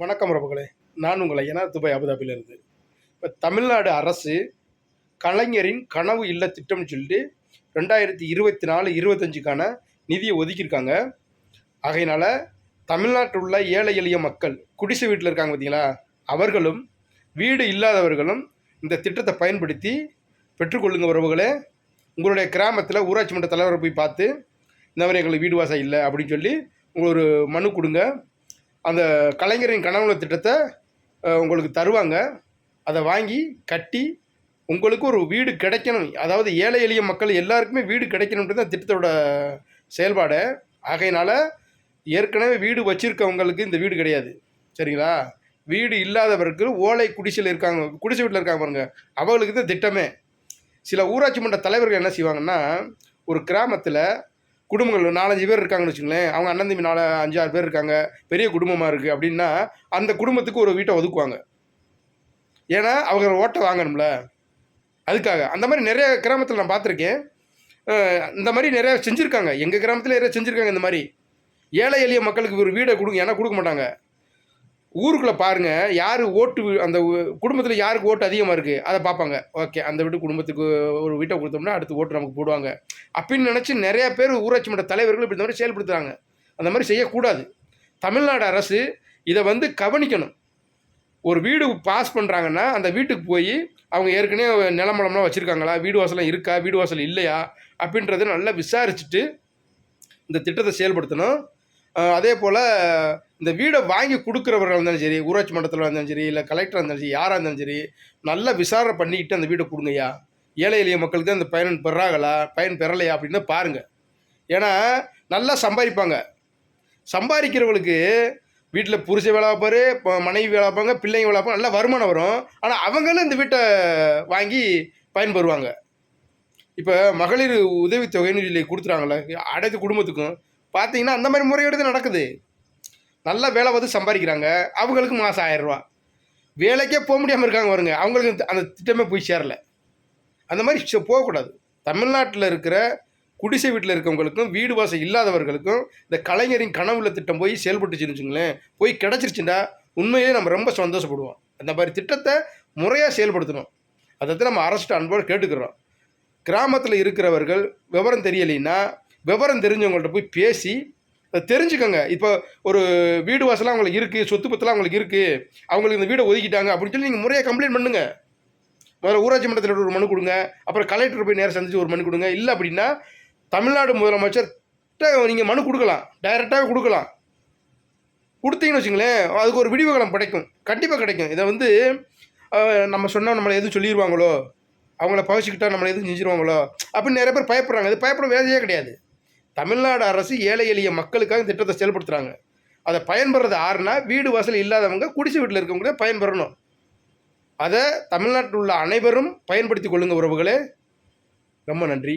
வணக்கம் ரபுகளே நான் உங்களை ஏன்னா துபாய் அபுதாபியிலிருந்து. இப்போ தமிழ்நாடு அரசு கலைஞரின் கனவு இல்ல திட்டம்னு சொல்லிட்டு ரெண்டாயிரத்தி இருபத்தி நாலு இருபத்தஞ்சுக்கான நிதியை ஒதுக்கியிருக்காங்க. ஆகையினால தமிழ்நாட்டில் உள்ள ஏழை எளிய மக்கள் குடிசை வீட்டில் இருக்காங்க பார்த்தீங்களா அவர்களும் வீடு இல்லாதவர்களும் இந்த திட்டத்தை பயன்படுத்தி பெற்றுக்கொள்ளுங்க உறவுகளே. உங்களுடைய கிராமத்தில் ஊராட்சி மன்ற தலைவரை போய் பார்த்து இந்த மாதிரி எங்களுக்கு வீடு வாசம் இல்லை அப்படின்னு சொல்லி உங்களுக்கு ஒரு மனு கொடுங்க. அந்த கலைஞரின் கனவுல திட்டத்தை உங்களுக்கு தருவாங்க. அதை வாங்கி கட்டி உங்களுக்கு ஒரு வீடு கிடைக்கணும். அதாவது ஏழை எளிய மக்கள் எல்லாருக்குமே வீடு கிடைக்கணுன்றது அந்த திட்டத்தோட செயல்பாடு. ஆகையினால ஏற்கனவே வீடு வச்சுருக்கவங்களுக்கு இந்த வீடு கிடையாது. சரிங்களா? வீடு இல்லாதவருக்கு ஓலை குடிசையில் இருக்காங்க குடிசை வீட்டில் இருக்காங்க பாருங்க. அவங்களுக்கு தான் திட்டமே. சில ஊராட்சி மன்ற தலைவர்கள் என்ன செய்வாங்கன்னா ஒரு கிராமத்தில் குடும்பங்கள் நாலஞ்சு பேர் இருக்காங்கன்னு வச்சுங்களேன் அவங்க அண்ணன் தம்பி நாலு அஞ்சாறு பேர் இருக்காங்க. பெரிய குடும்பமாக இருக்குது அப்படின்னா அந்த குடும்பத்துக்கு ஒரு வீட்டை ஒதுக்குவாங்க. ஏன்னா அவங்க ஓட்டை வாங்கணும்ல. அதுக்காக. அந்த மாதிரி நிறைய கிராமத்தில் நான் பார்த்துருக்கேன். இந்த மாதிரி நிறைய செஞ்சுருக்காங்க. எங்கள் கிராமத்தில் நிறைய செஞ்சுருக்காங்க இந்த மாதிரி. ஏழை எளிய மக்களுக்கு ஒரு வீடை கொடுங்க ஏன்னா கொடுக்க மாட்டாங்க. ஊருக்குள்ளே பாருங்கள் யார் ஓட்டு அந்த குடும்பத்தில் யாருக்கு ஓட்டு அதிகமாக இருக்குது அதை பார்ப்பாங்க ஓகே அந்த வீட்டு குடும்பத்துக்கு ஒரு வீட்டை கொடுத்தோம்னா அடுத்து ஓட்டு நமக்கு போடுவாங்க. அப்படின்னு நினச்சி நிறையா பேர் ஊராட்சி மன்ற தலைவர்கள் இப்படி இந்த மாதிரி செயல்படுத்துகிறாங்க அந்த மாதிரி செய்யக்கூடாது. தமிழ்நாடு அரசு இதை வந்து கவனிக்கணும். ஒரு வீடு பாஸ் பண்ணுறாங்கன்னா அந்த வீட்டுக்கு போய் அவங்க ஏற்கனவே நிலமலம்லாம் வச்சுருக்காங்களா வீடு வாசலாம் இருக்கா வீடு வாசல் இல்லையா அப்படின்றத நல்லா விசாரிச்சுட்டு இந்த திட்டத்தை செயல்படுத்தணும். அதே போல் இந்த வீடை வாங்கி கொடுக்குறவர்கள் இருந்தாலும் சரி ஊராட்சி மன்றத்தில் இருந்தாலும் சரி இல்லை கலெக்டராக இருந்தாலும் சரி யாராக இருந்தாலும் சரி நல்லா விசாரணை பண்ணிக்கிட்டு அந்த வீடை கொடுங்கய்யா. ஏழை எளிய மக்களுக்கு தான் இந்த பயன் பெறாங்களா பயன் பெறலையா அப்படின்னு பாருங்கள் ஏன்னா நல்லா சம்பாதிப்பாங்க. சம்பாதிக்கிறவங்களுக்கு வீட்டில் புருஷ வேலை பார்ப்பாரு மனைவி வேலை வைப்பாங்க பிள்ளைங்க வேலை வைப்பாங்க நல்லா வருமானம் வரும். ஆனால் அவங்களும் இந்த வீட்டை வாங்கி பயன்பெறுவாங்க இப்போ மகளிர் உதவித்தொகைன்னு சொல்லி கொடுத்துறாங்களே அனைத்து குடும்பத்துக்கும் பார்த்தீங்கன்னா அந்த மாதிரி முறையோடு தான் நடக்குது. நல்ல வேலை பார்த்து சம்பாதிக்கிறாங்க. அவங்களுக்கு மாதம் ஆயிரரூவா வேலைக்கே போக முடியாமல் இருக்காங்க வருங்க அவங்களுக்கு அந்த திட்டமே போய் சேரல. அந்த மாதிரி போகக்கூடாது. தமிழ்நாட்டில் இருக்கிற குடிசை வீட்டில் இருக்கவங்களுக்கும் வீடு வாசல் இல்லாதவர்களுக்கும் இந்த கலைஞரின் கனவுல திட்டம் போய் செயல்பட்டுச்சுன்னு வச்சுங்களேன் போய் கிடச்சிருச்சுண்டா உண்மையிலே நம்ம ரொம்ப சந்தோஷப்படுவோம். அந்த மாதிரி திட்டத்தை முறையாக செயல்படுத்தணும். அதை நம்ம அரசு அன்போடு கேட்டுக்கிறோம். கிராமத்தில் இருக்கிறவர்கள் விவரம் தெரியலைன்னா விவரம் தெரிஞ்சவங்கள்ட்ட போய் பேசி அதை தெரிஞ்சுக்கோங்க. இப்போ ஒரு வீடு வாசலாம் அவங்களுக்கு இருக்குது சொத்து பத்தலாம் அவங்களுக்கு இருக்குது அவங்களுக்கு இந்த வீடை ஒதுக்கிட்டாங்க அப்படின்னு சொல்லி நீங்கள் முறையாக கம்ப்ளைண்ட் பண்ணுங்கள் முதல்ல ஊராட்சி மன்றத்தில் ஒரு மனு கொடுங்க அப்புறம் கலெக்டர் போய் நேரம் சந்திச்சு ஒரு மனு கொடுங்க. இல்லை அப்படின்னா தமிழ்நாடு முதலமைச்சர்கிட்ட நீங்கள் மனு கொடுக்கலாம். டைரெக்டாக கொடுக்கலாம். கொடுத்தீங்கன்னு வச்சுங்களேன் அதுக்கு ஒரு விடிவுகளம் கிடைக்கும். கண்டிப்பாக கிடைக்கும். இதை வந்து நம்ம சொன்னால் நம்மளை எதுவும் சொல்லிடுவாங்களோ அவங்கள பவச்சிக்கிட்டா நம்மளை எதுவும் செஞ்சிருவாங்களோ? அப்படின்னு நிறைய பேர் பயப்படுறாங்க. இது பயப்பட வேலையே கிடையாது. தமிழ்நாடு அரசு ஏழை எளிய மக்களுக்காக திட்டத்தை செயல்படுத்துகிறாங்க அதை பயன்பெறது ஆறுனா வீடு வாசல் இல்லாதவங்க குடிசை வீட்டில் இருக்கவங்க பயன்பெறணும். அதை தமிழ்நாட்டில் உள்ள அனைவரும் பயன்படுத்தி கொள்ளுங்க உறவுகளே. ரொம்ப நன்றி.